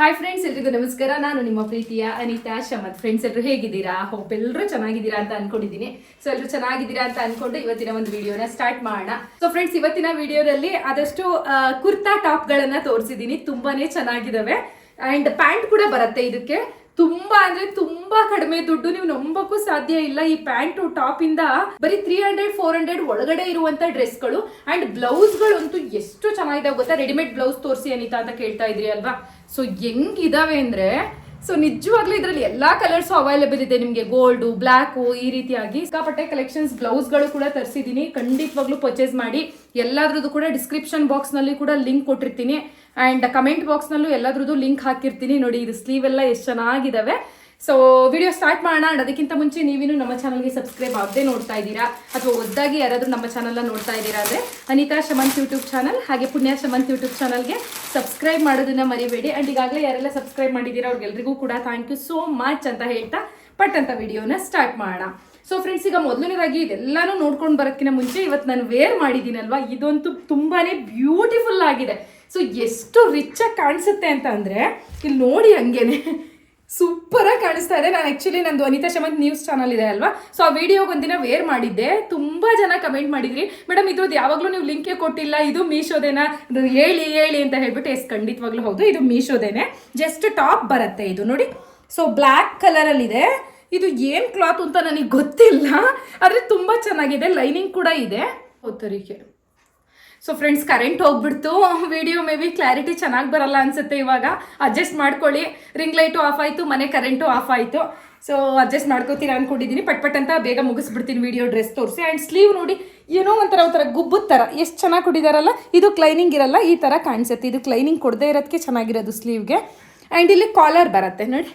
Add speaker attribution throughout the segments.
Speaker 1: Hi friends ಎಲ್ರಿಗೂ ನಮಸ್ಕಾರ. ನಾನು ನಿಮ್ಮ ಪ್ರೀತಿಯ ಅನಿತಾ ಶಮತ್ ಫ್ರೆಂಡ್ಸ್ ಎಲ್ಲರೂ ಹೇಗಿದ್ದೀರಾ? ಹೋಪ್ ಎಲ್ಲರೂ ಚೆನ್ನಾಗಿದ್ದೀರಾ ಅಂತ ಅನ್ಕೊಂಡಿದ್ದೀನಿ. ಸೊ ಎಲ್ಲರೂ ಚೆನ್ನಾಗಿದ್ದೀರಾ ಅಂತ ಅನ್ಕೊಂಡು ಇವತ್ತಿನ ಒಂದು ವಿಡಿಯೋನ ಸ್ಟಾರ್ಟ್ ಮಾಡೋಣ. ಸೊ ಫ್ರೆಂಡ್ಸ್ ಇವತ್ತಿನ ವಿಡಿಯೋದಲ್ಲಿ ಆದಷ್ಟು ಕುರ್ತಾ ಕುರ್ತಾ ಟಾಪ್ಗಳನ್ನ ತೋರಿಸಿದ್ದೀನಿ. ತುಂಬಾನೇ ಚೆನ್ನಾಗಿದ್ದಾವೆ ಅಂಡ್ ಪ್ಯಾಂಟ್ ಕೂಡ ಬರುತ್ತೆ ಇದಕ್ಕೆ. ತುಂಬಾ ಅಂದ್ರೆ ತುಂಬಾ ಕಡಿಮೆ ದುಡ್ಡು. ನೀವು ನಂಬಕ್ಕೂ ಸಾಧ್ಯ ಇಲ್ಲ ಈ ಪ್ಯಾಂಟ್ ಟಾಪ್ ಇಂದ ಬರೀ ತ್ರೀ ಹಂಡ್ರೆಡ್ ಫೋರ್ ಹಂಡ್ರೆಡ್ ಒಳಗಡೆ ಇರುವಂತ ಡ್ರೆಸ್ಗಳು. ಅಂಡ್ ಬ್ಲೌಸ್ಗಳಂತೂ ಎಷ್ಟು ಚೆನ್ನಾಗಿದೆ ಗೊತ್ತಾ? ರೆಡಿಮೇಡ್ ಬ್ಲೌಸ್ ತೋರಿಸಿ ಅನಿತಾ ಅಂತ ಕೇಳ್ತಾ ಇದ್ರಿ ಅಲ್ವಾ? ಸೊ ಹೆಂಗಿದಾವೆ ಅಂದ್ರೆ ಸೊ ನಿಜವಾಗ್ಲೂ ಇದರಲ್ಲಿ ಎಲ್ಲಾ ಕಲರ್ಸ್ ಅವೈಲೇಬಲ್ ಇದೆ ನಿಮಗೆ. ಗೋಲ್ಡು ಬ್ಲ್ಯಾಕು ಈ ರೀತಿಯಾಗಿ ಸಿಕ್ಕಾಪಟ್ಟೆ ಕಲೆಕ್ಷನ್ಸ್ ಬ್ಲೌಸ್ಗಳು ಕೂಡ ತರಿಸಿದ್ದೀನಿ. ಖಂಡಿತವಾಗ್ಲೂ ಪರ್ಚೇಸ್ ಮಾಡಿ. ಎಲ್ಲದ್ರದ್ದು ಕೂಡ ಡಿಸ್ಕ್ರಿಪ್ಷನ್ ಬಾಕ್ಸ್ನಲ್ಲಿ ಕೂಡ ಲಿಂಕ್ ಕೊಟ್ಟಿರ್ತೀನಿ. ಅಂಡ್ ಕಮೆಂಟ್ ಬಾಕ್ಸ್ ಎಲ್ಲದ್ರದ್ದು ಲಿಂಕ್ ಹಾಕಿರ್ತೀನಿ. ನೋಡಿ, ಇದು ಸ್ಲೀವ್ ಎಲ್ಲ ಎಷ್ಟು ಚೆನ್ನಾಗಿದಾವೆ. ಸೊ ವಿಡಿಯೋ ಸ್ಟಾರ್ಟ್ ಮಾಡೋಣ. ಅದಕ್ಕಿಂತ ಮುಂಚೆ ನೀವಿನ್ನು ನಮ್ಮ ಚಾನಲ್ಗೆ ಸಬ್ಸ್ಕ್ರೈಬ್ ಆಗದೆ ನೋಡ್ತಾ ಇದ್ದೀರಾ? ಅಥವಾ ಒದ್ದಾಗಿ ಯಾರಾದರೂ ನಮ್ಮ ಚಾನಲ್ನ ನೋಡ್ತಾ ಇದ್ದೀರಾ ಅಂದರೆ ಅನಿತಾ ಶಮಂತ್ ಯೂಟ್ಯೂಬ್ ಚಾನಲ್ ಹಾಗೆ ಪುಣ್ಯ ಶಮಂತ್ ಯೂಟ್ಯೂಬ್ ಚಾನಲ್ಗೆ ಸಬ್ಸ್ಕ್ರೈಬ್ ಮಾಡೋದನ್ನ ಮರಿಬೇಡಿ. ಆ್ಯಂಡ್ ಈಗಾಗಲೇ ಯಾರೆಲ್ಲ ಸಬ್ಸ್ಕ್ರೈಬ್ ಮಾಡಿದ್ದೀರಾ ಅವ್ರಿಗೆಲ್ರಿಗೂ ಕೂಡ ಥ್ಯಾಂಕ್ ಯು ಸೋ ಮಚ್ ಅಂತ ಹೇಳ್ತಾ ಪಟ್ ಅಂತ ವಿಡಿಯೋನ ಸ್ಟಾರ್ಟ್ ಮಾಡೋಣ. ಸೊ ಫ್ರೆಂಡ್ಸ್ ಈಗ ಮೊದಲನೇದಾಗಿ ಇದೆಲ್ಲಾನು ನೋಡ್ಕೊಂಡು ಬರೋಕ್ಕಿಂತ ಮುಂಚೆ ಇವತ್ತು ನಾನು ವೇರ್ ಮಾಡಿದ್ದೀನಲ್ವಾ? ಇದಂತೂ ತುಂಬಾ ಬ್ಯೂಟಿಫುಲ್ ಆಗಿದೆ. ಸೊ ಎಷ್ಟು ರಿಚ್ ಆಗಿ ಕಾಣಿಸುತ್ತೆ ಅಂತ ಅಂದರೆ, ಇಲ್ಲಿ ನೋಡಿ ಹಂಗೇನೆ. ಸೂಪರ್ ಆಗಿ ಕಾಣಿಸ್ತಾ ಇದೆ. ನಾನು ಆ್ಯಕ್ಚುಲಿ ನಂದು ಅನಿತಾ ಶಮಂತ್ ನ್ಯೂಸ್ ಚಾನಲ್ ಇದೆ ಅಲ್ವಾ? ಸೊ ಆ ವಿಡಿಯೋಗೆ ಒಂದಿನ ವೇರ್ ಮಾಡಿದ್ದೆ. ತುಂಬಾ ಜನ ಕಮೆಂಟ್ ಮಾಡಿದ್ರಿ. ಮೇಡಮ್ ಇದ್ರದ್ದು ಯಾವಾಗಲೂ ನೀವು ಲಿಂಕೇ ಕೊಟ್ಟಿಲ್ಲ. ಇದು ಮೀಶೋದೇನಾ? ಹೇಳಿ ಹೇಳಿ ಅಂತ ಹೇಳ್ಬಿಟ್ಟು ಎಸ್, ಖಂಡಿತವಾಗ್ಲೂ ಹೌದು. ಇದು ಮೀಶೋದೇನೆ. ಜಸ್ಟ್ ಟಾಪ್ ಬರುತ್ತೆ ಇದು. ನೋಡಿ. ಸೊ ಬ್ಲ್ಯಾಕ್ ಕಲರಲ್ಲಿದೆ ಇದು ಏನು ಕ್ಲಾತ್ ಅಂತ ನನಗೆ ಗೊತ್ತಿಲ್ಲ. ಆದರೆ ತುಂಬ ಚೆನ್ನಾಗಿದೆ. ಲೈನಿಂಗ್ ಕೂಡ ಇದೆ. ತರೀಕೆ ಸೊ ಫ್ರೆಂಡ್ಸ್ ಕರೆಂಟ್ ಹೋಗ್ಬಿಡ್ತು. ವಿಡಿಯೋ ಮೇ ಬಿ ಕ್ಲಾರಿಟಿ ಚೆನ್ನಾಗಿ ಬರಲ್ಲ ಅನ್ಸುತ್ತೆ ಇವಾಗ. ಅಡ್ಜಸ್ಟ್ ಮಾಡ್ಕೊಳ್ಳಿ. ರಿಂಗ್ ಲೈಟು ಆಫ್ ಆಯಿತು, ಮನೆ ಕರೆಂಟು ಆಫ್ ಆಯಿತು. ಸೊ ಅಡ್ಜಸ್ಟ್ ಮಾಡ್ಕೋತೀರಾ ಅನ್ಕೊಂಡಿದ್ದೀನಿ ಪಟ್ ಪಟ್ ಅಂತ ಬೇಗ ಮುಗಿಸ್ಬಿಡ್ತೀನಿ ವಿಡಿಯೋ ಡ್ರೆಸ್ ತೋರಿಸಿ. ಆ್ಯಂಡ್ ಸ್ಲೀವ್ ನೋಡಿ, ಏನೋ ಒಂಥರ ಒಂಥರ ಗುಬ್ಬದ ಥರ ಎಷ್ಟು ಚೆನ್ನಾಗಿ ಕೊಟ್ಟಿದ್ದಾರಲ್ಲ ಇದು ಕ್ಲೈನಿಂಗ್ ಇರಲ್ಲ, ಈ ಥರ ಕಾಣಿಸುತ್ತೆ. ಇದು ಕ್ಲೈನಿಂಗ್ ಕೊಡದೇ ಇರೋದಕ್ಕೆ ಚೆನ್ನಾಗಿರೋದು ಸ್ಲೀವ್ಗೆ ಆ್ಯಂಡ್ ಇಲ್ಲಿ ಕಾಲರ್ ಬರುತ್ತೆ ನೋಡಿ.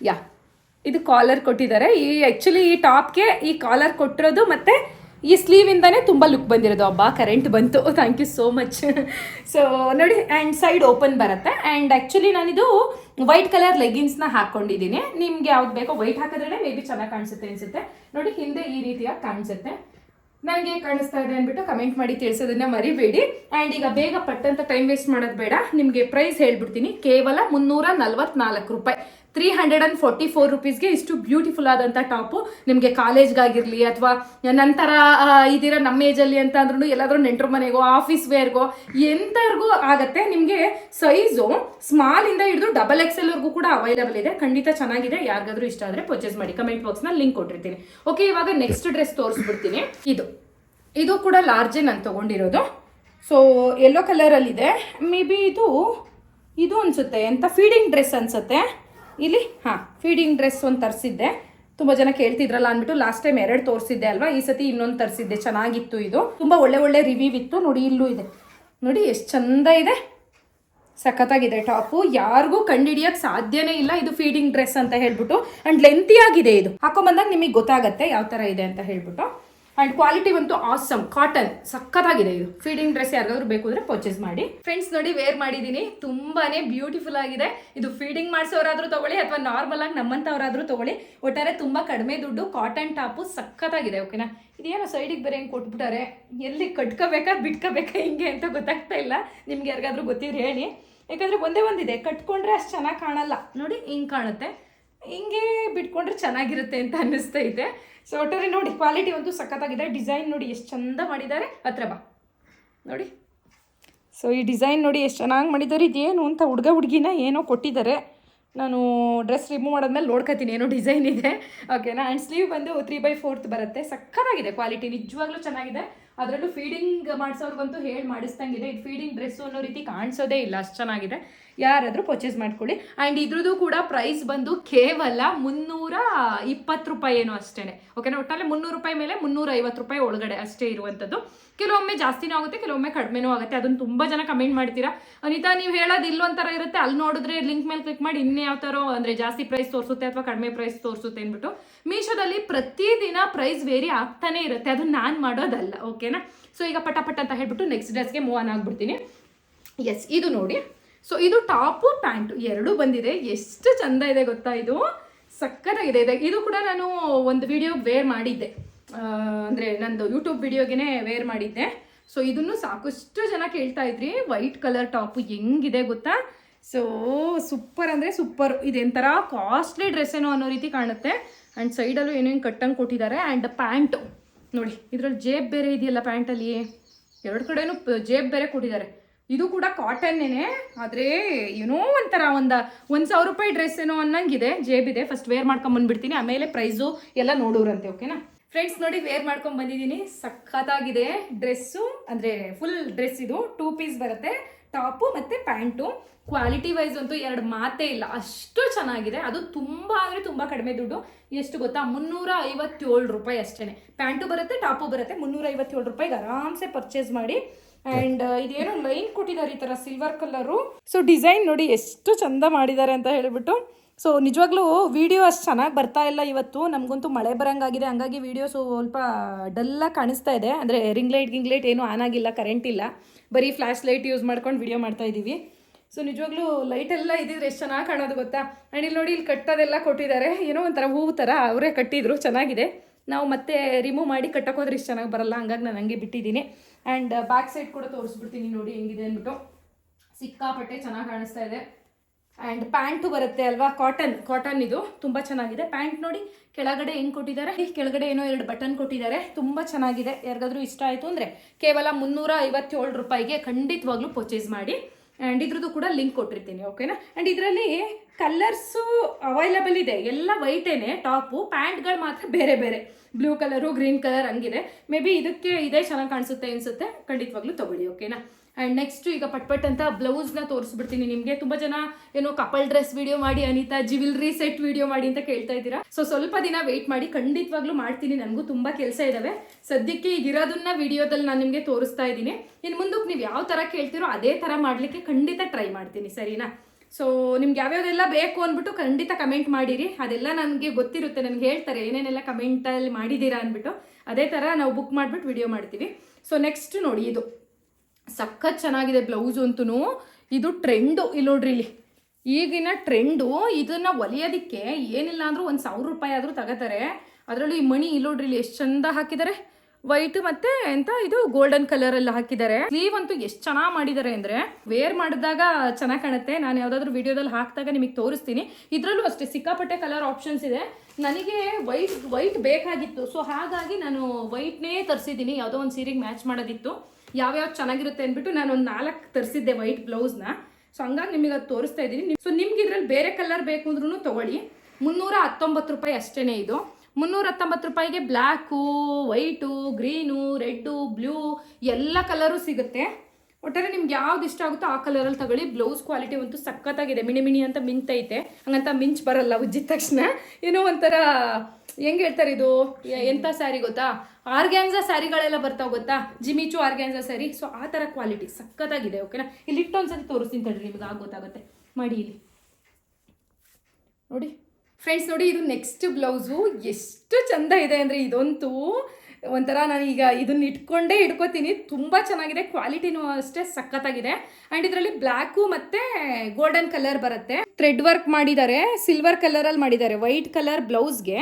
Speaker 1: ಯಾ ಇದು ಕಾಲರ್ ಕೊಟ್ಟಿದ್ದಾರೆ. ಈ ಆ್ಯಕ್ಚುಲಿ ಈ ಟಾಪ್ಗೆ ಈ ಕಾಲರ್ ಕೊಟ್ಟಿರೋದು ಮತ್ತು ಈ ಸ್ಲೀವಿಂದನೇ ತುಂಬ ಲುಕ್ ಬಂದಿರೋದು. ಹಬ್ಬ ಕರೆಂಟ್ ಬಂತು. Thank you so much so ನೋಡಿ ಆ್ಯಂಡ್ ಸೈಡ್ ಓಪನ್ ಬರುತ್ತೆ. ಆ್ಯಂಡ್ ಆ್ಯಕ್ಚುಲಿ ನಾನಿದು ವೈಟ್ ಕಲರ್ ಲೆಗಿನ್ಸ್ನ ಹಾಕ್ಕೊಂಡಿದ್ದೀನಿ ನಿಮ್ಗೆ ಯಾವ್ದು ಬೇಕೋ ವೈಟ್ ಹಾಕಿದ್ರೆ ಮೇ ಬಿ ಚೆನ್ನಾಗಿ ಕಾಣಿಸುತ್ತೆ ಅನಿಸುತ್ತೆ. ನೋಡಿ, ಹಿಂದೆ ಈ ರೀತಿಯಾಗಿ ಕಾಣಿಸುತ್ತೆ. ನನಗೆ ಕಾಣಿಸ್ತಾ ಇದೆ ಅಂದ್ಬಿಟ್ಟು ಕಮೆಂಟ್ ಮಾಡಿ ತಿಳಿಸೋದನ್ನ ಮರಿಬೇಡಿ. ಆ್ಯಂಡ್ ಈಗ ಬೇಗ ಪಟ್ಟಂತ ಟೈಮ್ ವೇಸ್ಟ್ ಮಾಡೋದು ಬೇಡ. ನಿಮಗೆ ಪ್ರೈಸ್ ಹೇಳ್ಬಿಡ್ತೀನಿ. ಕೇವಲ ಮುನ್ನೂರ ನಲ್ವತ್ನಾಲ್ಕು ರೂಪಾಯಿ. Three hundred and forty four ರುಪೀಸ್ಗೆ ಇಷ್ಟು ಬ್ಯೂಟಿಫುಲ್ ಆದಂಥ ಟಾಪು ನಿಮಗೆ ಕಾಲೇಜ್ಗಾಗಿರಲಿ ಅಥವಾ ನಂತರ ಇದೀರ ನಮ್ಮ ಏಜಲ್ಲಿ ಅಂತ ಅಂದ್ರೂ ಎಲ್ಲಾದ್ರೂ ನೆಂಟ್ರ ಮನೆಗೋ ಆಫೀಸ್ ವೇರ್ಗೋ ಎಂಥವ್ರಿಗೂ ಆಗತ್ತೆ. ನಿಮಗೆ ಸೈಜು ಸ್ಮಾಲಿಂದ ಹಿಡಿದು ಡಬಲ್ ಎಕ್ಸೆಲ್ವರೆಗೂ ಕೂಡ ಅವೈಲೇಬಲ್ ಇದೆ. ಖಂಡಿತ ಚೆನ್ನಾಗಿದೆ. ಯಾರಿಗಾದ್ರೂ ಇಷ್ಟ ಆದರೆ ಪರ್ಚೇಸ್ ಮಾಡಿ. ಕಮೆಂಟ್ ಬಾಕ್ಸ್ನ ಲಿಂಕ್ ಕೊಟ್ಟಿರ್ತೀನಿ. ಓಕೆ ಇವಾಗ ನೆಕ್ಸ್ಟ್ ಡ್ರೆಸ್ ತೋರಿಸ್ಬಿಡ್ತೀನಿ. ಇದು. ಇದು ಕೂಡ ಲಾರ್ಜೇ ನಾನು ತೊಗೊಂಡಿರೋದು. ಸೊ ಯೆಲ್ಲೋ ಕಲರಲ್ಲಿದೆ ಮೇ ಬಿ ಇದು ಇದು ಅನಿಸುತ್ತೆ. ಎಂಥ ಫೀಡಿಂಗ್ ಡ್ರೆಸ್ ಅನಿಸುತ್ತೆ. ಇಲ್ಲಿ, ಹಾಂ ಫೀಡಿಂಗ್ ಡ್ರೆಸ್ ಒಂದು ತರಿಸಿದ್ದೆ. ತುಂಬ ಜನ ಕೇಳ್ತಿದ್ರಲ್ಲ ಅಂದ್ಬಿಟ್ಟು ಲಾಸ್ಟ್ ಟೈಮ್ ಎರಡು ತೋರಿಸಿದ್ದೆ ಅಲ್ವಾ? ಈ ಸತಿ ಇನ್ನೊಂದು ತರಿಸಿದ್ದೆ. ಚೆನ್ನಾಗಿತ್ತು ಇದು. ತುಂಬ ಒಳ್ಳೆ ಒಳ್ಳೆ ರಿವ್ಯೂ ಇತ್ತು. ನೋಡಿ, ಇಲ್ಲೂ ಇದೆ. ನೋಡಿ, ಎಷ್ಟು ಚಂದ ಇದೆ. ಸಖತ್ತಾಗಿದೆ ಟಾಪು. ಯಾರಿಗೂ ಕಂಡುಹಿಡಿಯಕ್ಕೆ ಸಾಧ್ಯನೇ ಇಲ್ಲ ಇದು ಫೀಡಿಂಗ್ ಡ್ರೆಸ್ ಅಂತ ಹೇಳ್ಬಿಟ್ಟು. ಅಂಡ್ ಲೆಂತಿಯಾಗಿದೆ ಇದು. ಹಾಕೊಂಬಂದಾಗ ನಿಮಗೆ ಗೊತ್ತಾಗತ್ತೆ ಯಾವ ಥರ ಇದೆ ಅಂತ ಹೇಳ್ಬಿಟ್ಟು. ಅಂಡ್ ಕ್ವಾಲಿಟಿ ಬಂತು ಆಸಮ್ ಕಾಟನ್ ಸಖತ್ತಾಗಿದೆ ಇದು. ಫೀಡಿಂಗ್ ಡ್ರೆಸ್ ಯಾರಿಗಾದ್ರೂ ಬೇಕು ಅಂದ್ರೆ ಪರ್ಚೇಸ್ ಮಾಡಿ. ಫ್ರೆಂಡ್ಸ್ ನೋಡಿ ವೇರ್ ಮಾಡಿದ್ದೀನಿ ತುಂಬಾನೇ ಬ್ಯೂಟಿಫುಲ್ ಆಗಿದೆ. ಇದು ಫೀಡಿಂಗ್ ಮಾಡಿಸೋರಾದ್ರೂ ತಗೊಳ್ಳಿ ಅಥವಾ ನಾರ್ಮಲ್ ಆಗಿ ನಮ್ಮಂಥವ್ರಾದ್ರೂ ತಗೊಳ್ಳಿ. ಒಟ್ಟಾರೆ ತುಂಬಾ ಕಡಿಮೆ ದುಡ್ಡು ಕಾಟನ್ ಟಾಪು ಸಖತ್ತಾಗಿದೆ ಓಕೆನಾ ಇದೇನೋ ಸೈಡಿಗೆ ಬೇರೆ ಹೆಂಗೆ ಕೊಟ್ಬಿಟ್ಟಾರೆ? ಎಲ್ಲಿ ಕಟ್ಕೋಬೇಕಾ, ಬಿಟ್ಕೋಬೇಕಾ, ಹಿಂಗೆ ಅಂತ ಗೊತ್ತಾಗ್ತಾ ಇಲ್ಲ. ನಿಮ್ಗೆ ಯಾರಿಗಾದ್ರೂ ಗೊತ್ತಿದ್ರೆ ಹೇಳಿ. ಯಾಕಂದ್ರೆ ಒಂದೇ ಒಂದಿದೆ. ಕಟ್ಕೊಂಡ್ರೆ ಅಷ್ಟು ಚೆನ್ನಾಗಿ ಕಾಣಲ್ಲ. ನೋಡಿ, ಹಿಂಗೆ ಕಾಣುತ್ತೆ. ಹಿಂಗೆ ಬಿಟ್ಕೊಂಡ್ರೆ ಚೆನ್ನಾಗಿರುತ್ತೆ ಅಂತ ಅನ್ನಿಸ್ತೈತೆ. ಸೊ ಒಟ್ಟಾರೆ ನೋಡಿ ಕ್ವಾಲಿಟಿ ಅಂತೂ ಸಖತ್ತಾಗಿದೆ. ಡಿಸೈನ್ ನೋಡಿ ಎಷ್ಟು ಚಂದ ಮಾಡಿದ್ದಾರೆ. ಹತ್ರ ಬಾ. ನೋಡಿ. ಸೊ ಈ ಡಿಸೈನ್ ನೋಡಿ ಎಷ್ಟು ಚೆನ್ನಾಗಿ ಮಾಡಿದ್ದಾರೆ. ಇದೇನು ಅಂತ ಹುಡುಗ ಹುಡುಗಿನ ಏನೋ ಕೊಟ್ಟಿದ್ದಾರೆ. ನಾನು ಡ್ರೆಸ್ ರಿಮೂವ್ ಮಾಡಾದ್ಮೇಲೆ ನೋಡ್ಕೊತೀನಿ ಏನೋ ಡಿಸೈನ್ ಇದೆ. ಓಕೆನಾ ಆ್ಯಂಡ್ ಸ್ಲೀವ್ ಬಂದು ತ್ರೀ ಬೈ ಫೋರ್ತ್ ಬರುತ್ತೆ. ಸಕ್ಕತ್ತಾಗಿದೆ ಕ್ವಾಲಿಟಿ ನಿಜವಾಗ್ಲೂ ಚೆನ್ನಾಗಿದೆ. ಅದರಲ್ಲೂ ಫೀಡಿಂಗ್ ಮಾಡಿಸೋರ್ಗಂತೂ ಹೇಳಿ ಮಾಡಿಸ್ದಂಗಿದೆ. ಇದು ಫೀಡಿಂಗ್ ಡ್ರೆಸ್ಸು ಅನ್ನೋ ರೀತಿ ಕಾಣಿಸೋದೇ ಇಲ್ಲ. ಅಷ್ಟು ಚೆನ್ನಾಗಿದೆ. ಯಾರಾದರೂ ಪರ್ಚೇಸ್ ಮಾಡ್ಕೊಳ್ಳಿ. ಆ್ಯಂಡ್ ಇದ್ರದ್ದು ಕೂಡ ಪ್ರೈಸ್ ಬಂದು ಕೇವಲ ಮುನ್ನೂರ ಇಪ್ಪತ್ತು ರೂಪಾಯಿ ಏನೋ ಅಷ್ಟೇ ಓಕೆನಾ ಒಟ್ಟಲ್ಲಿ ಮುನ್ನೂರು ರೂಪಾಯಿ ಮೇಲೆ ಮುನ್ನೂರ ಐವತ್ತು ರೂಪಾಯಿ ಒಳಗಡೆ ಅಷ್ಟೇ ಇರುವಂಥದ್ದು ಕೆಲವೊಮ್ಮೆ ಜಾಸ್ತಿನೂ ಆಗುತ್ತೆ, ಕೆಲವೊಮ್ಮೆ ಕಡಿಮೆನೂ ಆಗುತ್ತೆ. ಅದನ್ನು ತುಂಬ ಜನ ಕಮೆಂಟ್ ಮಾಡ್ತೀರಾ? ಅನಿತಾ, ನೀವು ಹೇಳೋದು ಇಲ್ಲೊಂಥರ ಇರುತ್ತೆ. ಅಲ್ಲಿ ನೋಡಿದ್ರೆ ಲಿಂಕ್ ಮೇಲೆ ಕ್ಲಿಕ್ ಮಾಡಿ ಇನ್ನೇ ಯಾವ ಥರ ಅಂದರೆ ಜಾಸ್ತಿ ಪ್ರೈಸ್ ತೋರಿಸುತ್ತೆ ಅಥವಾ ಕಡಿಮೆ ಪ್ರೈಸ್ ತೋರಿಸುತ್ತೆ ಅಂದ್ಬಿಟ್ಟು ಮೀಶೋದಲ್ಲಿ ಪ್ರತಿದಿನ ಪ್ರೈಸ್ ವೇರಿ ಆಗ್ತಾನೆ ಇರುತ್ತೆ. ಅದು ನಾನು ಮಾಡೋದಲ್ಲ. ಓಕೆನಾ ಸೊ ಈಗ ಪಟ ಪಟ ಅಂತ ಹೇಳ್ಬಿಟ್ಟು ನೆಕ್ಸ್ಟ್ ಡ್ರೆಸ್ಗೆ ಮೂವ್ ಆನ್ ಆಗ್ಬಿಡ್ತೀನಿ. ಎಸ್ ಇದು ನೋಡಿ. ಸೊ ಇದು ಟಾಪು ಪ್ಯಾಂಟು ಎರಡೂ ಬಂದಿದೆ. ಎಷ್ಟು ಚಂದ ಇದೆ ಗೊತ್ತಾ ಇದು? ಸಕ್ಕತ್ತಾಗಿದೆ ಇದೆ. ಇದು ಕೂಡ ನಾನು ಒಂದು ವಿಡಿಯೋ ವೇರ್ ಮಾಡಿದ್ದೆ. ಅಂದರೆ ನಂದು ಯೂಟ್ಯೂಬ್ ವಿಡಿಯೋಗೆನೆ ವೇರ್ ಮಾಡಿದ್ದೆ. ಸೊ ಇದನ್ನು ಸಾಕಷ್ಟು ಜನ ಕೇಳ್ತಾ ಇದ್ರಿ. ವೈಟ್ ಕಲರ್ ಟಾಪು ಹೆಂಗಿದೆ ಗೊತ್ತಾ? ಸೊ ಸೂಪರ್ ಅಂದರೆ ಸೂಪರ್ ಇದೆಂಥರ ಕಾಸ್ಟ್ಲಿ ಡ್ರೆಸ್ ಏನೋ ಅನ್ನೋ ರೀತಿ ಕಾಣುತ್ತೆ. ಆ್ಯಂಡ್ ಸೈಡಲ್ಲೂ ಏನೇನು ಕಟ್ಟಂಗೆ ಕೊಟ್ಟಿದ್ದಾರೆ. ಆ್ಯಂಡ್ ಪ್ಯಾಂಟು ನೋಡಿ, ಇದರಲ್ಲಿ ಜೇಬ್ ಬೇರೆ ಇದೆಯಲ್ಲ ಪ್ಯಾಂಟಲ್ಲಿ ಎರಡು ಕಡೆನೂ ಜೇಬ್ ಬೇರೆ ಕೊಟ್ಟಿದ್ದಾರೆ. ಇದು ಕೂಡ ಕಾಟನ್ನೇ ಆದರೆ ಏನೋ ಒಂಥರ ಒಂದು ಒಂದು ಸಾವಿರ ರೂಪಾಯಿ ಡ್ರೆಸ್ ಏನೋ ಅನ್ನಂಗಿದೆ, ಜೇಬಿದೆ ಫಸ್ಟ್ ವೇರ್ ಮಾಡ್ಕೊಂಡ್ ಬಂದ್ಬಿಡ್ತೀನಿ, ಆಮೇಲೆ ಪ್ರೈಸು ಎಲ್ಲ ನೋಡೋರಂತೆ ಓಕೆನಾ ಫ್ರೆಂಡ್ಸ್ ನೋಡಿ ವೇರ್ ಮಾಡ್ಕೊಂಡ್ ಬಂದಿದ್ದೀನಿ, ಸಖತ್ತಾಗಿದೆ ಡ್ರೆಸ್ಸು ಅಂದರೆ ಫುಲ್ ಡ್ರೆಸ್ ಇದು ಟೂ ಪೀಸ್ ಬರುತ್ತೆ ಟಾಪು ಮತ್ತು ಪ್ಯಾಂಟು ಕ್ವಾಲಿಟಿ ವೈಸ್ ಅಂತೂ ಎರಡು ಮಾತೇ ಇಲ್ಲ, ಅಷ್ಟು ಚೆನ್ನಾಗಿದೆ, ಅದು ತುಂಬ ಅಂದರೆ ತುಂಬ ಕಡಿಮೆ ದುಡ್ಡು, ಎಷ್ಟು ಗೊತ್ತಾ, ಮುನ್ನೂರ ಐವತ್ತೇಳು ರೂಪಾಯಿ ಅಷ್ಟೇ ಪ್ಯಾಂಟು ಬರುತ್ತೆ ಟಾಪು ಬರುತ್ತೆ, ಮುನ್ನೂರ ಐವತ್ತೇಳು ರೂಪಾಯಿಗೆ ಆರಾಮ್ಸೆ ಪರ್ಚೇಸ್ ಮಾಡಿ ಆ್ಯಂಡ್ ಇದೇನೋ ಲೈನ್ ಕೊಟ್ಟಿದ್ದಾರೆ ಈ ತರ ಸಿಲ್ವರ್ ಕಲರು ಸೊ ಡಿಸೈನ್ ನೋಡಿ ಎಷ್ಟು ಚಂದ ಮಾಡಿದ್ದಾರೆ ಅಂತ ಹೇಳಿಬಿಟ್ಟು. ಸೊ ನಿಜವಾಗ್ಲೂ ವಿಡಿಯೋ ಅಷ್ಟು ಚೆನ್ನಾಗಿ ಬರ್ತಾ ಇಲ್ಲ ಇವತ್ತು. ನಮಗಂತೂ ಮಳೆ ಬರಂಗಾಗಿದೆ. ಹಂಗಾಗಿ ವಿಡಿಯೋ ಸ್ವಲ್ಪ ಡಲ್ಲಾಗಿ ಕಾಣಿಸ್ತಾ ಇದೆ. ಅಂದರೆ ರಿಂಗ್ ಲೈಟ್ ಗಿಂಗ್ ಲೈಟ್ ಏನೂ ಆನ್ ಆಗಿಲ್ಲ ಕರೆಂಟ್ ಇಲ್ಲ. ಬರೀ ಫ್ಲ್ಯಾಶ್ ಲೈಟ್ ಯೂಸ್ ಮಾಡ್ಕೊಂಡು ವಿಡಿಯೋ ಮಾಡ್ತಾ ಇದ್ದೀವಿ ಸೊ ನಿಜವಾಗ್ಲೂ ಲೈಟ್ ಎಲ್ಲ ಇದ್ದಿದ್ರೆ ಎಷ್ಟು ಚೆನ್ನಾಗಿ ಕಾಣೋದು ಗೊತ್ತಾ? ಆ್ಯಂಡ್ ಇಲ್ಲಿ ನೋಡಿ ಇಲ್ಲಿ ಕಟ್ಟೋದೆಲ್ಲ ಕೊಟ್ಟಿದ್ದಾರೆ. ಏನೋ ಒಂಥರ ಹೂವು ಥರ ಅವರೇ ಕಟ್ಟಿದ್ರು. ಚೆನ್ನಾಗಿದೆ. ನಾವು ಮತ್ತೆ ರಿಮೂವ್ ಮಾಡಿ ಕಟ್ಟಕ್ಕೆ ಹೋದ್ರೆ ಇಷ್ಟು ಚೆನ್ನಾಗಿ ಬರಲ್ಲ, ಹಂಗಾಗಿ ನಾನು ಹಂಗೆ ಬಿಟ್ಟಿದ್ದೀನಿ. ಆ್ಯಂಡ್ ಬ್ಯಾಕ್ ಸೈಡ್ ಕೂಡ ತೋರಿಸ್ಬಿಡ್ತೀನಿ ನೋಡಿ, ಹೆಂಗಿದೆ ಅಂದ್ಬಿಟ್ಟು. ಸಿಕ್ಕಾಪಟ್ಟೆ ಚೆನ್ನಾಗಿ ಕಾಣಿಸ್ತಾ ಇದೆ. ಆ್ಯಂಡ್ ಪ್ಯಾಂಟು ಬರುತ್ತೆ ಅಲ್ವಾ? ಕಾಟನ್ ಕಾಟನ್ ಇದು ತುಂಬ ಚೆನ್ನಾಗಿದೆ. ಪ್ಯಾಂಟ್ ನೋಡಿ, ಕೆಳಗಡೆ ಹೆಂಗೆ ಕೊಟ್ಟಿದ್ದಾರೆ? ಕೆಳಗಡೆ ಏನೋ ಎರಡು ಬಟನ್ ಕೊಟ್ಟಿದ್ದಾರೆ. ತುಂಬ ಚೆನ್ನಾಗಿದೆ. ಯಾರಿಗಾದ್ರೂ ಇಷ್ಟ ಆಯಿತು ಅಂದರೆ ಕೇವಲ ಮುನ್ನೂರ ಐವತ್ತೇಳು ರೂಪಾಯಿಗೆ ಖಂಡಿತವಾಗ್ಲೂ ಪರ್ಚೇಸ್ ಮಾಡಿ. ಆ್ಯಂಡ್ ಇದ್ರದ್ದು ಕೂಡ ಲಿಂಕ್ ಕೊಟ್ಟಿರ್ತೀನಿ ಓಕೆನಾ ಆ್ಯಂಡ್ ಇದರಲ್ಲಿ ಕಲರ್ಸು ಅವೈಲಬಲ್ ಇದೆ. ಎಲ್ಲ ವೈಟೇನೆ ಟಾಪು ಪ್ಯಾಂಟ್ಗಳು ಮಾತ್ರ ಬೇರೆ ಬೇರೆ. ಬ್ಲೂ ಕಲರು ಗ್ರೀನ್ ಕಲರ್ ಹಂಗಿದೆ. ಮೇ ಬಿ ಇದಕ್ಕೆ ಇದೇ ಚೆನ್ನಾಗಿ ಕಾಣಿಸುತ್ತೆ ಅನಿಸುತ್ತೆ. ಖಂಡಿತವಾಗ್ಲೂ ತಗೊಳ್ಳಿ ಓಕೆನಾ ಆ್ಯಂಡ್ ನೆಕ್ಸ್ಟ್ ಈಗ ಪಟ್ಪಟ್ ಪಟ್ ಅಂತ ಬ್ಲೌಸ್ನ ತೋರಿಸ್ಬಿಡ್ತೀನಿ ನಿಮಗೆ. ತುಂಬ ಜನ ಏನೋ ಕಪಲ್ ಡ್ರೆಸ್ ವಿಡಿಯೋ ಮಾಡಿ, ಅನಿತಾ ಜ್ಯುವೆಲ್ರಿ ಸೆಟ್ ವಿಡಿಯೋ ಮಾಡಿ ಅಂತ ಕೇಳ್ತಾ ಇದ್ದೀರಾ. ಸೊ ಸ್ವಲ್ಪ ದಿನ ವೆಯ್ಟ್ ಮಾಡಿ, ಖಂಡಿತವಾಗ್ಲೂ ಮಾಡ್ತೀನಿ. ನನಗೂ ತುಂಬ ಕೆಲಸ ಇದ್ದಾವೆ ಸದ್ಯಕ್ಕೆ ಈಗ ಇರೋದನ್ನ ವಿಡಿಯೋದಲ್ಲಿ ನಾನು ನಿಮಗೆ ತೋರಿಸ್ತಾ ಇದ್ದೀನಿ. ಇನ್ನು ಮುಂದಕ್ಕೆ ನೀವು ಯಾವ ಥರ ಕೇಳ್ತೀರೋ ಅದೇ ಥರ ಮಾಡಲಿಕ್ಕೆ ಖಂಡಿತ ಟ್ರೈ ಮಾಡ್ತೀನಿ, ಸರಿನಾ? ಸೊ ನಿಮ್ಗೆ ಯಾವ್ಯಾವ್ದೆಲ್ಲ ಬೇಕು ಅಂದ್ಬಿಟ್ಟು ಖಂಡಿತ ಕಮೆಂಟ್ ಮಾಡಿರಿ. ಅದೆಲ್ಲ ನನಗೆ ಗೊತ್ತಿರುತ್ತೆ. ನನಗೆ ಹೇಳ್ತಾರೆ, ಏನೇನೆಲ್ಲ ಕಮೆಂಟಲ್ಲಿ ಮಾಡಿದ್ದೀರಾ ಅಂದ್ಬಿಟ್ಟು. ಅದೇ ಥರ ನಾವು ಬುಕ್ ಮಾಡಿಬಿಟ್ಟು ವಿಡಿಯೋ ಮಾಡ್ತೀವಿ. ಸೊ ನೆಕ್ಸ್ಟ್ ನೋಡಿ ಇದು. ಸಖತ್ ಚೆನ್ನಾಗಿದೆ ಬ್ಲೌಸ್ ಅಂತೂ ಇದು ಟ್ರೆಂಡು ಇಲ್ಲಿ ನೋಡ್ರಿ ಇಲ್ಲಿ. ಈಗಿನ ಟ್ರೆಂಡು ಇದನ್ನ ಹೊಲಿಯೋದಕ್ಕೆ ಏನಿಲ್ಲ ಅಂದರೂ ಒಂದು ಸಾವಿರ ರೂಪಾಯಿ ಆದರೂ ತಗೋತಾರೆ. ಅದರಲ್ಲೂ ಈ ಮಣಿ ಇಲ್ಲಿ ಇಲ್ಲಿ ಎಷ್ಟು ಚಂದ ಹಾಕಿದ್ದಾರೆ. ವೈಟ್ ಮತ್ತೆ ಎಂತ ಇದು ಗೋಲ್ಡನ್ ಕಲರ್ ಎಲ್ಲ ಹಾಕಿದ್ದಾರೆ. ಸ್ಲೀವ್ ಅಂತೂ ಎಷ್ಟು ಚೆನ್ನಾಗಿ ಮಾಡಿದ್ದಾರೆ ಅಂದ್ರೆ ವೇರ್ ಮಾಡಿದಾಗ ಚೆನ್ನಾಗಿ ಕಾಣುತ್ತೆ. ನಾನು ಯಾವ್ದಾದ್ರು ವಿಡಿಯೋದಲ್ಲಿ ಹಾಕಿದಾಗ ನಿಮಗೆ ತೋರಿಸ್ತೀನಿ. ಇದರಲ್ಲೂ ಅಷ್ಟೇ ಸಿಕ್ಕಾಪಟ್ಟೆ ಕಲರ್ ಆಪ್ಷನ್ಸ್ ಇದೆ. ನನಗೆ ವೈಟ್ ವೈಟ್ ಬೇಕಾಗಿತ್ತು. ಸೊ ಹಾಗಾಗಿ ನಾನು ವೈಟ್ನೇ ತರಿಸಿದ್ದೀನಿ. ಯಾವುದೋ ಒಂದು ಸೀರೆಗೆ ಮ್ಯಾಚ್ ಮಾಡೋದಿತ್ತು. ಯಾವ್ಯಾವ್ದು ಚೆನ್ನಾಗಿರುತ್ತೆ ಅಂದ್ಬಿಟ್ಟು ನಾನು ಒಂದು ನಾಲ್ಕು ತರಿಸಿದ್ದೆ ವೈಟ್ ಬ್ಲೌಸ್ನ ಸೊ ಹಂಗಾಗಿ ನಿಮಗೆ ಅದು ತೋರಿಸ್ತಾ ಇದ್ದೀನಿ. ಸೊ ನಿಮ್ಗೆ ಇದ್ರಲ್ಲಿ ಬೇರೆ ಕಲರ್ ಬೇಕು ಅಂದ್ರೂ ತಗೊಳ್ಳಿ. ಮುನ್ನೂರ ಹತ್ತೊಂಬತ್ತು ರೂಪಾಯಿ ಅಷ್ಟೇ ಇದು. ಮುನ್ನೂರ ಹತ್ತೊಂಬತ್ತು ರೂಪಾಯಿಗೆ black white green red blue ಎಲ್ಲ ಕಲರು ಸಿಗುತ್ತೆ. ಒಟ್ಟಾರೆ ನಿಮ್ಗೆ ಯಾವ್ದು ಇಷ್ಟ ಆಗುತ್ತೋ ಆ ಕಲರಲ್ಲಿ ತಗೊಳ್ಳಿ. ಬ್ಲೌಸ್ ಕ್ವಾಲಿಟಿ ಅಂತೂ ಸಖತ್ತಾಗಿದೆ. ಮಿಣಿ ಮಿಣಿ ಅಂತ ಮಿಂತೈತೆ. ಹಂಗಂತ ಮಿಂಚ್ ಬರಲ್ಲ ಉಜ್ಜಿದ ತಕ್ಷಣ. ಏನೋ ಒಂಥರ ಹೆಂಗೆ ಹೇಳ್ತಾರೆ ಇದು? ಎಂಥ ಸ್ಯಾರಿ ಗೊತ್ತಾ? ಆರ್ಗ್ಯಾನ್ಸ ಸ್ಯಾರಿಗಳೆಲ್ಲ ಬರ್ತಾವೆ ಗೊತ್ತಾ? ಜಿಮಿಚು ಆರ್ಗ್ಯಾನ್ಸ ಸ್ಯಾರಿ. ಸೊ ಆ ಥರ ಕ್ವಾಲಿಟಿ ಸಖತ್ತಾಗಿದೆ ಓಕೆನಾ ಇಲ್ಲಿ ಇಟ್ಟೊಂದ್ಸತಿ ತೋರಿಸ್ತೀನಿ ತಡ್ರಿ, ನಿಮ್ಗೆ ಆಗ ಗೊತ್ತಾಗುತ್ತೆ ಮಾಡಿ ಇಲ್ಲಿ. ನೋಡಿ. ಫ್ರೆಂಡ್ಸ್ ನೋಡಿ, ಇದು ನೆಕ್ಸ್ಟ್ ಬ್ಲೌಸು ಎಷ್ಟು ಚಂದ ಇದೆ ಅಂದರೆ ಇದಂತೂ ಒಂಥರ ನಾನೀಗ ಇದನ್ನ ಇಟ್ಕೊಂಡೇ ಇಟ್ಕೋತೀನಿ. ತುಂಬ ಚೆನ್ನಾಗಿದೆ ಕ್ವಾಲಿಟಿನೂ ಅಷ್ಟೇ ಸಖತ್ತಾಗಿದೆ. ಆ್ಯಂಡ್ ಇದರಲ್ಲಿ ಬ್ಲ್ಯಾಕು ಮತ್ತು ಗೋಲ್ಡನ್ ಕಲರ್ ಬರುತ್ತೆ. ಥ್ರೆಡ್ ವರ್ಕ್ ಮಾಡಿದ್ದಾರೆ ಸಿಲ್ವರ್ ಕಲರಲ್ಲಿ ಮಾಡಿದ್ದಾರೆ ವೈಟ್ ಕಲರ್ ಬ್ಲೌಸ್ಗೆ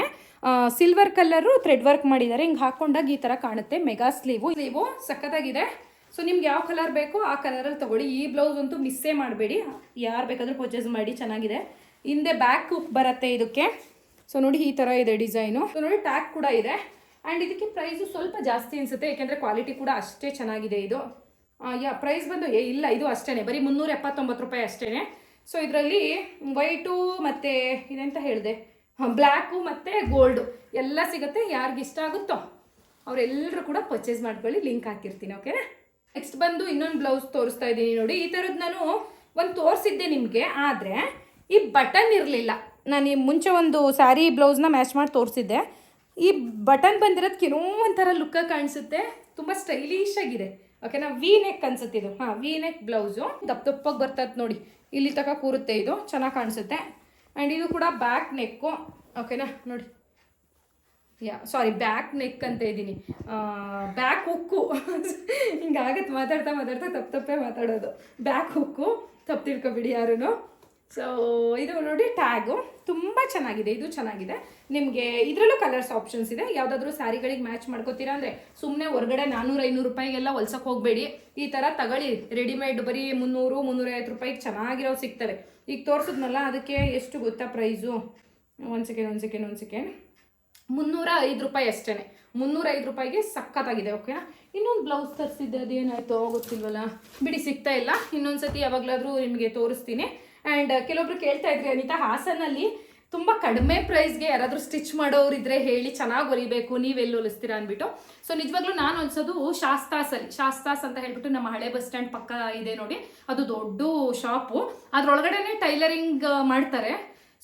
Speaker 1: ಸಿಲ್ವರ್ ಕಲರು ಥ್ರೆಡ್ ವರ್ಕ್ ಮಾಡಿದ್ದಾರೆ. ಹಿಂಗೆ ಹಾಕೊಂಡಾಗ ಈ ಥರ ಕಾಣುತ್ತೆ. ಮೆಗಾ ಸ್ಲೀವು ಸ್ಲೀವು ಸಖತ್ತಾಗಿದೆ. ಸೊ ನಿಮ್ಗೆ ಯಾವ ಕಲರ್ ಬೇಕೋ ಆ ಕಲರಲ್ಲಿ ತಗೊಳ್ಳಿ. ಈ ಬ್ಲೌಸ್ ಅಂತೂ ಮಿಸ್ಸೇ ಮಾಡಬೇಡಿ. ಯಾರು ಬೇಕಾದರೂ ಪರ್ಚೇಸ್ ಮಾಡಿ, ಚೆನ್ನಾಗಿದೆ. ಹಿಂದೆ ಬ್ಯಾಕ್ ಬರುತ್ತೆ ಇದಕ್ಕೆ. ಸೊ ನೋಡಿ ಈ ಥರ ಇದೆ ಡಿಸೈನು ಸೊ ನೋಡಿ ಟ್ಯಾಗ್ ಕೂಡ ಇದೆ. ಆ್ಯಂಡ್ ಇದಕ್ಕೆ ಪ್ರೈಸು ಸ್ವಲ್ಪ ಜಾಸ್ತಿ ಅನಿಸುತ್ತೆ. ಯಾಕೆಂದರೆ ಕ್ವಾಲಿಟಿ ಕೂಡ ಅಷ್ಟೇ ಚೆನ್ನಾಗಿದೆ ಇದು. ಯಾ ಪ್ರೈಸ್ ಬಂದು, ಏ, ಇಲ್ಲ, ಇದು ಅಷ್ಟೇ ಬರೀ ಮುನ್ನೂರ ಎಪ್ಪತ್ತೊಂಬತ್ತು ರೂಪಾಯಿ ಅಷ್ಟೇ ಸೊ ಇದರಲ್ಲಿ ವೈಟು ಮತ್ತು ಇದೆಂತ ಹೇಳಿದೆ? ಬ್ಲ್ಯಾಕು ಮತ್ತು ಗೋಲ್ಡು ಎಲ್ಲ ಸಿಗುತ್ತೆ, ಯಾರಿಗೆ ಇಷ್ಟ ಆಗುತ್ತೋ ಅವರೆಲ್ಲರೂ ಕೂಡ ಪರ್ಚೇಸ್ ಮಾಡ್ಕೊಳ್ಳಿ ಲಿಂಕ್ ಹಾಕಿರ್ತೀನಿ ಓಕೆನಾ ನೆಕ್ಸ್ಟ್ ಬಂದು ಇನ್ನೊಂದು ಬ್ಲೌಸ್ ತೋರಿಸ್ತಾ ಇದ್ದೀನಿ ನೋಡಿ. ಈ ಥರದ್ದು ನಾನು ಒಂದು ತೋರಿಸಿದ್ದೆ ನಿಮಗೆ, ಆದರೆ ಈ ಬಟನ್ ಇರಲಿಲ್ಲ. ನಾನು ಈ ಮುಂಚೆ ಒಂದು ಸ್ಯಾರಿ ಬ್ಲೌಸ್ನ ಮ್ಯಾಚ್ ಮಾಡಿ ತೋರಿಸಿದ್ದೆ. ಈ ಬಟನ್ ಬಂದಿರೋದಕ್ಕೆ ಏನೋ ಒಂಥರ ಲುಕ್ಕ ಕಾಣಿಸುತ್ತೆ. ತುಂಬ ಸ್ಟೈಲಿಶ್ ಆಗಿದೆ ಓಕೆನಾ ವಿ ನೆಕ್ ಅನ್ಸುತ್ತೆ ಇದು. ಹಾಂ ವಿ ನೆಕ್ ಬ್ಲೌಸು ದಪ್ಪ ದಪ್ಪಗೆ ಬರ್ತದೆ ನೋಡಿ. ಇಲ್ಲಿ ತಕ ಕೂರುತ್ತೆ ಇದು. ಚೆನ್ನಾಗಿ ಕಾಣಿಸುತ್ತೆ. ಆ್ಯಂಡ್ ಇದು ಕೂಡ ಬ್ಯಾಕ್ ನೆಕ್ಕು ಓಕೆನಾ ನೋಡಿ. ಯಾ ಸಾರಿ ಬ್ಯಾಕ್ ನೆಕ್ ಅಂತ ಇದ್ದೀನಿ. ಬ್ಯಾಕ್ ಹುಕ್ಕು ಹಿಂಗಾಗತ್ತೆ ಮಾತಾಡ್ತಾ ಮಾತಾಡ್ತಾ ತಪ್ಪು ತಪ್ಪೇ ಮಾತಾಡೋದು. ಬ್ಯಾಕ್ ಹುಕ್ಕು ತಪ್ಪು ತಿಳ್ಕೊಬಿಡಿ ಯಾರೂ ಸೊ ಇದು ನೋಡಿ ಟ್ಯಾಗು. ತುಂಬ ಚೆನ್ನಾಗಿದೆ, ಇದು ಚೆನ್ನಾಗಿದೆ. ನಿಮಗೆ ಇದರಲ್ಲೂ ಕಲರ್ಸ್ ಆಪ್ಷನ್ಸ್ ಇದೆ. ಯಾವುದಾದ್ರೂ ಸ್ಯಾರಿಗಳಿಗೆ ಮ್ಯಾಚ್ ಮಾಡ್ಕೋತೀರಾ ಅಂದರೆ ಸುಮ್ಮನೆ ಹೊರಗಡೆ ನಾನ್ನೂರು ಐನೂರು ರೂಪಾಯಿಗೆಲ್ಲ ಹೊಲ್ಸಕ್ಕೆ ಹೋಗಬೇಡಿ. ಈ ಥರ ತಗೊಳ್ಳಿ. ರೆಡಿಮೇಡ್ ಬರೀ ಮುನ್ನೂರು, ಮುನ್ನೂರೈವತ್ತು ರೂಪಾಯಿಗೆ ಚೆನ್ನಾಗಿರೋ ಸಿಗ್ತವೆ ಈಗ ತೋರಿಸಿದ್ನಲ್ಲ, ಅದಕ್ಕೆ ಎಷ್ಟು ಗೊತ್ತಾ ಪ್ರೈಸು ಒಂದು ಸೆಕೆಂಡ್ ಒಂದು ಸೆಕೆಂಡ್ ಒಂದು ಸೆಕೆಂಡ್ ಮುನ್ನೂರ ಐದು ರೂಪಾಯಿ ಅಷ್ಟೇ ಮುನ್ನೂರೈದು ರೂಪಾಯಿಗೆ ಸಖತ್ತಾಗಿದೆ ಓಕೆನಾ ಇನ್ನೊಂದು ಬ್ಲೌಸ್ ತರಿಸಿದ್ದೆ, ಅದೇನಾಯಿತು ಗೊತ್ತಿಲ್ವಲ್ಲ? ಬಿಡಿ, ಸಿಗ್ತಾ ಇಲ್ಲ. ಇನ್ನೊಂದು ಸತಿ ಯಾವಾಗಲಾದರೂ ನಿಮಗೆ ತೋರಿಸ್ತೀನಿ. ಆ್ಯಂಡ್ ಕೆಲವೊಬ್ರು ಕೇಳ್ತಾ ಇದ್ರಿ, ಅನಿತಾ ಹಾಸನಲ್ಲಿ ತುಂಬ ಕಡಿಮೆ ಪ್ರೈಸ್ಗೆ ಯಾರಾದರೂ ಸ್ಟಿಚ್ ಮಾಡೋರು ಇದ್ರೆ ಹೇಳಿ ಚೆನ್ನಾಗಿ ಹೊಲಿಬೇಕು ನೀವೆಲ್ಲಿ ಹೊಲಿಸ್ತೀರಾ ಅಂದ್ಬಿಟ್ಟು. ಸೊ ನಿಜವಾಗ್ಲೂ ನಾನು ಹೊಲಿಸೋದು ಶಾಸ್ತಾಸಲ್ಲಿ ಶಾಸ್ತಾಸ್ ಅಂತ ಹೇಳ್ಬಿಟ್ಟು ನಮ್ಮ ಹಳೆ ಬಸ್ ಸ್ಟ್ಯಾಂಡ್ ಪಕ್ಕ ಇದೆ ನೋಡಿ. ಅದು ದೊಡ್ಡ ಶಾಪು. ಅದ್ರೊಳಗಡೆನೆ ಟೈಲರಿಂಗ್ ಮಾಡ್ತಾರೆ.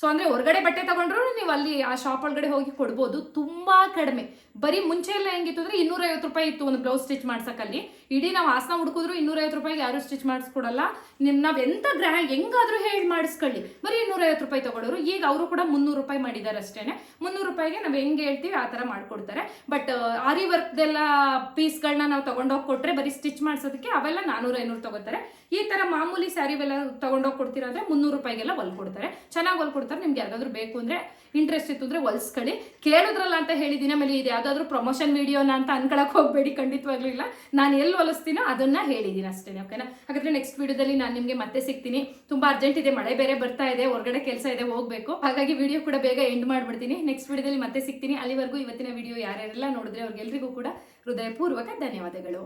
Speaker 1: ಸೊ ಅಂದರೆ ಹೊರಗಡೆ ಬಟ್ಟೆ ತಗೊಂಡ್ರು ನೀವು ಅಲ್ಲಿ ಆ ಶಾಪ್ ಒಳಗಡೆ ಹೋಗಿ ಕೊಡ್ಬೋದು. ತುಂಬ ಕಡಿಮೆ. ಬರೀ ಮುಂಚೆ ಎಲ್ಲ ಹೆಂಗಿತ್ತು ಅಂದ್ರೆ ಇನ್ನೂರೈವತ್ತು ರೂಪಾಯಿ ಇತ್ತು ಒಂದು ಬ್ಲೌಸ್ ಸ್ಟಿಚ್ ಮಾಡ್ಸಕ್ಕಲ್ಲಿ. ಇಡೀ ನಾವು ಹಾಸನ ಹುಡುಕಿದ್ರು ಇನ್ನೂರೈವತ್ತು ರೂಪಾಯಿಗೆ ಯಾರು ಸ್ಟಿಚ್ ಮಾಡಿಸ್ಕೊಡಲ್ಲ. ನಿಮ್ ನಾವು ಎಂತ ಗ್ರಹ ಹೆಂಗಾದ್ರೂ ಹೇಳಿ ಮಾಡಿಸ್ಕೊಳ್ಳಿ. ಬರೀ ಇನ್ನೂರೈವತ್ತು ರೂಪಾಯಿ ತಗೊಳ್ಳೋರು ಈಗ ಅವರು ಕೂಡ ಮುನ್ನೂರು ರೂಪಾಯಿ ಮಾಡಿದಾರೆ ಅಷ್ಟೇನೆ. ಮುನ್ನೂರು ರೂಪಾಯಿಗೆ ನಾವು ಹೆಂಗೆ ಹೇಳ್ತೀವಿ ಆ ಥರ ಮಾಡ್ಕೊಡ್ತಾರೆ. ಬಟ್ ಆರಿ ವರ್ಕ್ದೆಲ್ಲ ಪೀಸ್ಗಳನ್ನ ನಾವು ತಗೊಂಡೋಗಿ ಕೊಟ್ರೆ ಬರೀ ಸ್ಟಿಚ್ ಮಾಡಿಸೋದಕ್ಕೆ ಅವೆಲ್ಲ ನಾನೂರು ಐನೂರು ತಗೋತಾರೆ ಈ ಥರ ಮಾಮೂಲಿ ಸ್ಯಾರಿವೆಲ್ಲ ತಗೊಂಡೋಗಿ ಕೊಡ್ತೀರಾ ಅಂದರೆ ಮುನ್ನೂರು ರೂಪಾಯಿಗೆಲ್ಲ ಹೊಲ್ಕೊಡ್ತಾರೆ. ಚೆನ್ನಾಗಿ ಹೊಲ್ಕೊಡ್ತಾರೆ. ನಿಮ್ಗೆ ಯಾರಾದ್ರೂ ಬೇಕು ಅಂದರೆ ಇಂಟ್ರೆಸ್ಟ್ ಇತ್ತು ಅಂದರೆ ಹೊಲ್ಸ್ಕೊಳ್ಳಿ. ಕೇಳಿದ್ರಲ್ಲ ಅಂತ ಹೇಳಿದ್ದೀನಿ ಆಮೇಲೆ ಇದು ಯಾವುದಾದ್ರೂ ಪ್ರಮೋಷನ್ ವಿಡಿಯೋನ ಅಂತ ಅನ್ಕೊಳಕ್ಕೆ ಹೋಗಬೇಡಿ ಖಂಡಿತವಾಗ್ಲಿಲ್ಲ ನಾನು ಎಲ್ಲಿ ಹೊಲಿಸ್ತೀನೋ ಅದನ್ನ ಹೇಳಿದ್ದೀನಿ ಅಷ್ಟೇ ಓಕೆನಾ ಹಾಗಾದ್ರೆ ನೆಕ್ಸ್ಟ್ ವಿಡಿಯೋದಲ್ಲಿ ನಾನು ನಿಮಗೆ ಮತ್ತೆ ಸಿಗ್ತೀನಿ. ತುಂಬಾ ಅರ್ಜೆಂಟ್ ಇದೆ, ಮಳೆ ಬೇರೆ ಬರ್ತಾ ಇದೆ, ಹೊರಗಡೆ ಕೆಲಸ ಇದೆ, ಹೋಗಬೇಕು. ಹಾಗಾಗಿ ವಿಡಿಯೋ ಕೂಡ ಬೇಗ ಎಂಡ್ ಮಾಡಿಬಿಡ್ತೀನಿ. ನೆಕ್ಸ್ಟ್ ವಿಡಿಯೋದಲ್ಲಿ ಮತ್ತೆ ಸಿಗ್ತೀನಿ. ಅಲ್ಲಿವರೆಗೂ ಇವತ್ತಿನ ವಿಡಿಯೋ ಯಾರ್ಯಾರೆಲ್ಲ ನೋಡಿದ್ರೆ ಅವ್ರಿಗೆಲ್ರಿಗೂ ಕೂಡ ಹೃದಯಪೂರ್ವಕ ಧನ್ಯವಾದಗಳು.